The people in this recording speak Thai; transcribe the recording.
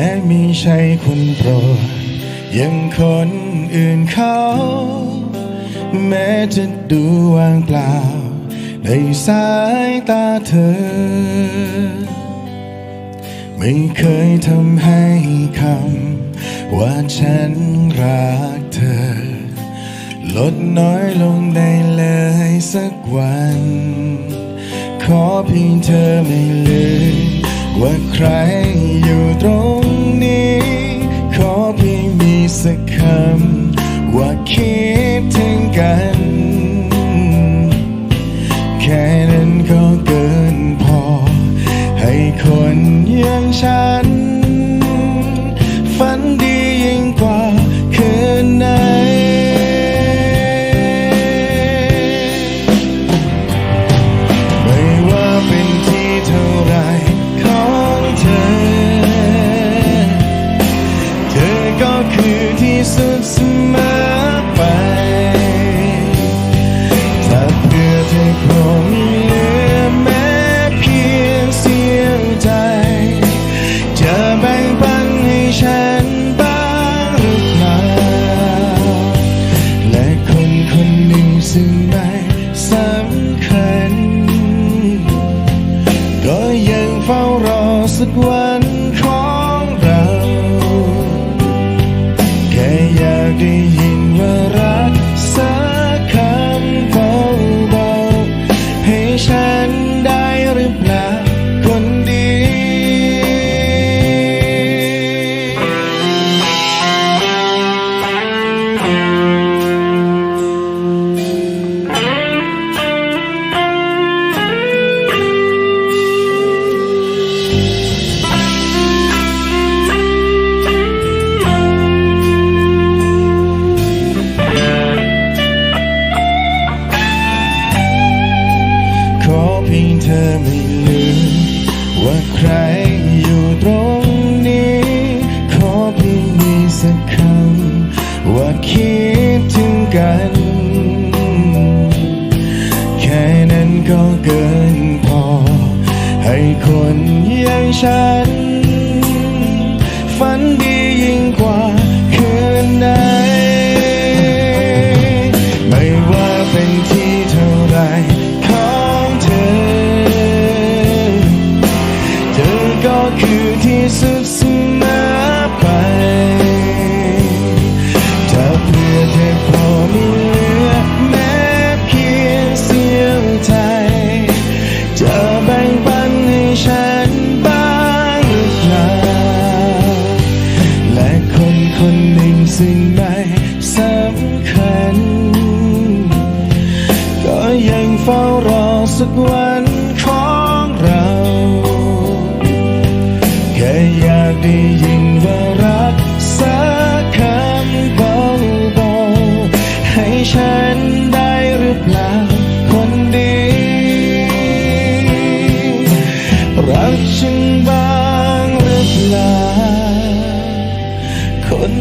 ม้มีใช่คนโปรดยังคนอื่นเขา แม้จะดูว่างเปล่า ในสายตาเธอ ไม่เคยทำให้คำว่าฉันรักเธอ ลดน้อยลงได้เลยสักวัน ขอเพียงเธอไม่ลืม ว่าใครอยู่ตรงนี้ ขอเพียงมีสัก สุดเสมอไปถ้าเพื่อเธอคงเหลือแม้เพียงเสียวใจจะแบ่งปันให้ฉันบ้างหรือเปล่าและคนคนหนึ่งซึ่งไม่สำคัญ ก็ยังเฝ้ารอสักวัน ได้ยินว่ารักสักคำเบาๆให้ฉัน งเธอไม่ลืมว่าใครอยู่ตรงนี้ ขอเพียงมีสักคำว่าคิดถึงกัน แค่นั้นก็เกินพอ ให้คนอย่างฉัน ฝันดียิ่งกว่า คนหนึ่งซึ่งไม่สำคัญ ก็ยังเฝ้ารอสักวัน ฉัน